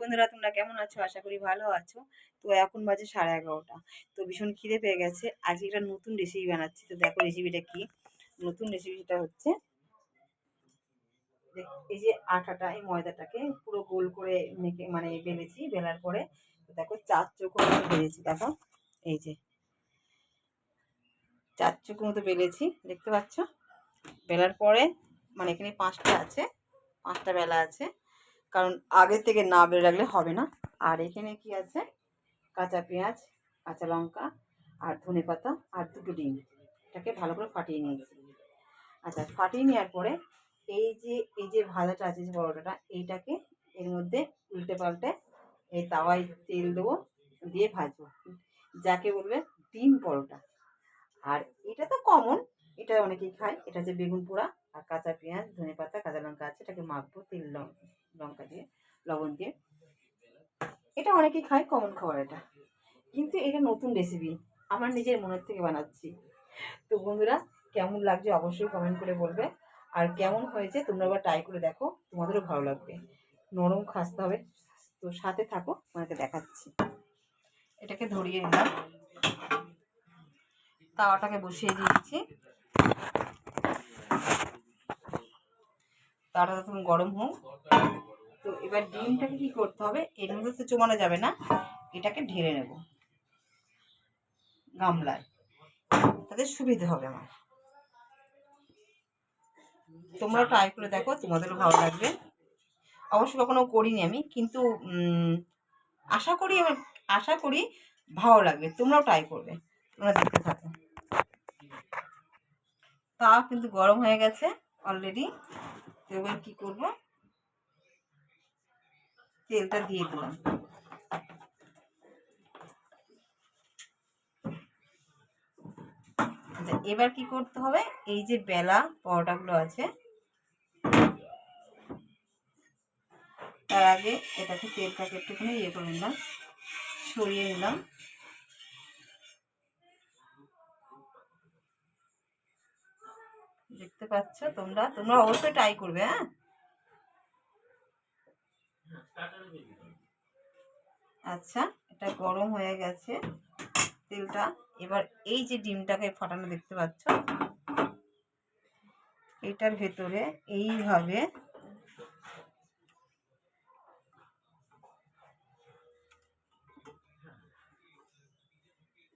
বন্ধুরা, তোমরা কেমন আছো? আশা করি ভালো আছো। তো এখন বাজে সাড়ে এগারোটা। তো ভীষণ খিদে পেয়ে গেছে। আজকে একটা নতুন রেসিপি বানাচ্ছি। তো দেখো রেসিপিটা কি? নতুন রেসিপিটা হচ্ছে এই যে আটাটা, এই ময়দাটাকে পুরো গোল করে মেখে মানে বেলেছি, বেলার পরে দেখো চার চোখ মতো বেলেছি। দেখো, এই যে চার চোখ মতো বেলেছি, দেখতে পাচ্ছ? বেলার পরে মানে এখানে পাঁচটা আছে, পাঁচটা বেলা আছে। কারণ আগে থেকে না বেলে রাখলে হবে না। আর এখানে কি আছে? কাঁচা পেঁয়াজ, কাঁচা লঙ্কা আর ধনে পাতা আর দুটো ডিম। এটাকে ভালো করে ফাটিয়ে নিয়েছি। আচ্ছা ফাটিয়ে নেওয়ার পরে এই যে এই যে ভাজাটা আছে, যে পরোটাটা, এইটাকে এর মধ্যে উল্টে পাল্টে এই তাওয়ায় তেল দেবো, দিয়ে ভাজবো। যাকে বলবে ডিম পরোটা। আর এটা তো কমন এটা অনেকেই খায়। এটা হচ্ছে বেগুন পোড়া আর কাঁচা পেঁয়াজ, ধনে পাতা, কাঁচা লঙ্কা আছে, এটাকে মাখবো তেল লঙ্কা লঙ্কা দিয়ে, লবণ দিয়ে। এটা অনেকেই খায় কমন খাবার এটা। কিন্তু এটা নতুন রেসিপি আমার নিজের মনের থেকে বানাচ্ছি। তো বন্ধুরা, কেমন লাগছে অবশ্যই কমেন্ট করে বলবে। আর কেমন হয়েছে তোমরা আবার ট্রাই করে দেখো। তোমাদেরও ভালো লাগবে। নরম খাসতে হবে। তো সাথে থাকো তোমাকে দেখাচ্ছি। এটাকে ধরিয়ে নিলাম। তাওয়াটাকে বসিয়ে দিয়েছি। তাওয়াটা তখন গরম হোক এবার ডিমটাকে কি করতে হবে? এর মধ্যে তো জমানো যাবে না। এটাকে ঢেলে নেব। গামলায়। তাতে সুবিধে হবে আমার। তোমরা ট্রাই করে দেখো, তোমাদেরও ভালো লাগবে। অবশ্য কখনো করিনি আমি, কিন্তু আশা করি আমার আশা করি ভালো লাগবে। তোমরাও ট্রাই করবে। তোমরা দেখতে থাকো। তা কিন্তু গরম হয়ে গেছে অলরেডি তো এবার কী করব? তেলটা দিয়ে দিলাম। আচ্ছা এবার কি করতে হবে? এই যে বেলা পরোটাগুলো আছে। তার আগে এটাকে তেলটাকে একটুখানি ইয়ে করে নিলাম সরিয়ে নিলাম। দেখতে পাচ্ছ তোমরা? তোমরা অবশ্যই ট্রাই করবে হ্যাঁ? আচ্ছা এটা গরম হয়ে গেছে। তেলটা, এবার এই যে ডিমটাকে ফাটানো দেখতে পাচ্ছ? এটার ভেতরে এইভাবে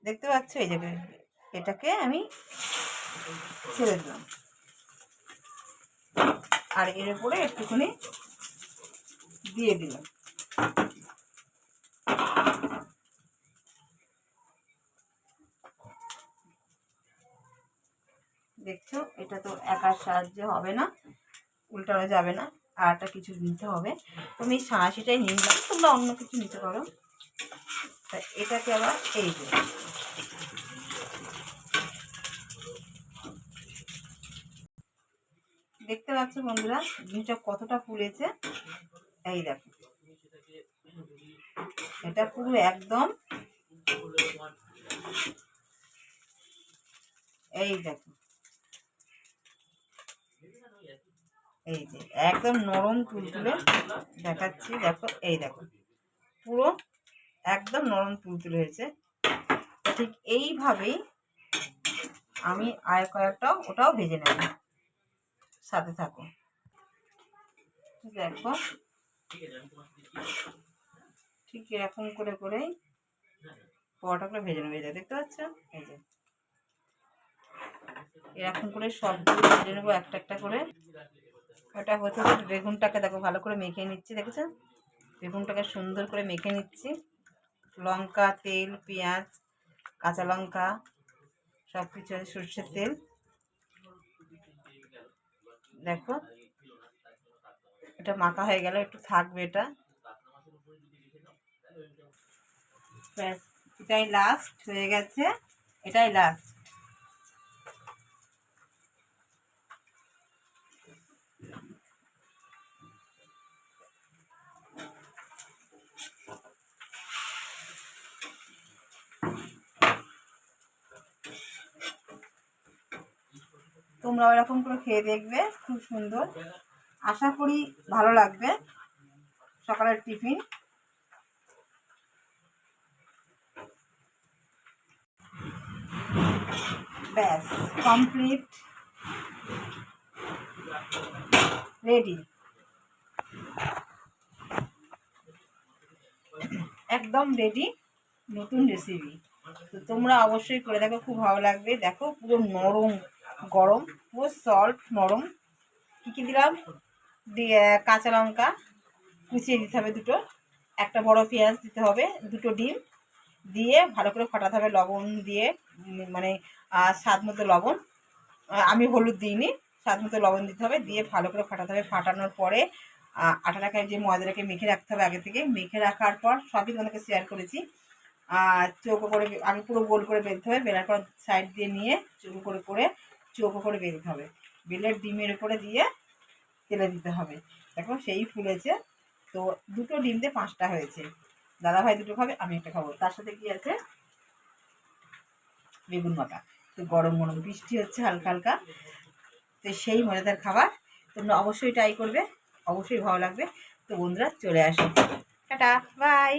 দেখতে পাচ্ছ? এই যে এটাকে আমি ছেড়ে দিলাম। আর এর উপরে একটুখানি দিয়ে দিলাম। দেখছ, এটা তো একার সাহায্যে হবে না, উল্টানো যাবে না একটা কিছু নিতে হবে। তুমি সাঁড়াশিটাই নিয়ে নিলাম তোমরা অন্য কিছু নিতে পারো। তা এটাকে আবার এই যে। দেখতে পাচ্ছ বন্ধুরা, জিনিসটা কতটা ফুলেছে। এই দেখো। এটা পুরো একদম এই দেখো। এই যে, একদম নরম তুলতুলে দেখাচ্ছি, দেখো, এই দেখো। পুরো একদম নরম তুলতুলে হয়েছে। ঠিক এইভাবেই আমি আর কয়েকটাও ওটাও ভেজে নেব। সাথে থাকো। দেখো। ঠিক এরকম করে করেই পরোটাগুলো ভেজে নেবে, এই দেখতে পাচ্ছ? এই যে। এরকম করে সবগুলো ভেজে নেব, একটা একটা করে। ওটা হতে হতে বেগুনটাকে দেখো ভালো করে মেখে নিচ্ছি, দেখেছ? বেগুনটাকে সুন্দর করে মেখে নিচ্ছি। লঙ্কা, তেল, পেঁয়াজ, কাঁচা লঙ্কা সব কিছু সর্ষের তেল। দেখো এটা মাখা হয়ে গেল, একটু থাকবে এটা। এটাই লাস্ট হয়ে গেছে, এটাই লাস্ট তোমরা এরকম করে খেয়ে দেখবে, খুব সুন্দর। আশা করি ভালো লাগবে। সকালের টিফিন। ব্যাস কমপ্লিট রেডি একদম রেডি নতুন রেসিপি তো তোমরা অবশ্যই করে দেখো, খুব ভালো লাগবে। দেখো, পুরো নরম গরম, পুরো সল্ট নরম। কী কী দিলাম? দিয়ে কাঁচা লঙ্কা কুচিয়ে দিতে হবে দুটো। একটা বড় পেঁয়াজ দিতে হবে, দুটো ডিম দিয়ে ভালো করে ফটাতে হবে লবণ দিয়ে মানে স্বাদ মতো লবণ। আমি হলুদ দিইনি, স্বাদ মতো লবণ দিতে হবে দিয়ে ভালো করে ফাটাতে হবে। ফাটানোর পরে আটাটাকে যে ময়দাটাকে মেখে রাখতে হবে আগে থেকে, মেখে রাখার পর সবই তোমাদেরকে শেয়ার করেছি। আর চৌকো করে আগে পুরো গোল করে বেলতে হবে, বেলার পর সাইড দিয়ে নিয়ে চৌকো করে করে চৌকো করে বেলতে হবে। বেলের ডিমের উপরে দিয়ে তেলে দিতে হবে। দেখো সেই ফুলেছে। তো দুটো ডিম দিয়ে পাঁচটা হয়েছে। দাদা ভাই দুটো খাবে, আমি একটা খাব। তার সাথে কি আছে? বেগুন মাখা তো গরম গরম বৃষ্টি হচ্ছে হালকা হালকা। তো সেই মজাদার খাবার। তোমরা অবশ্যই ট্রাই করবে। অবশ্যই ভালো লাগবে। তো বন্ধুরা চলে আসো। Tata bye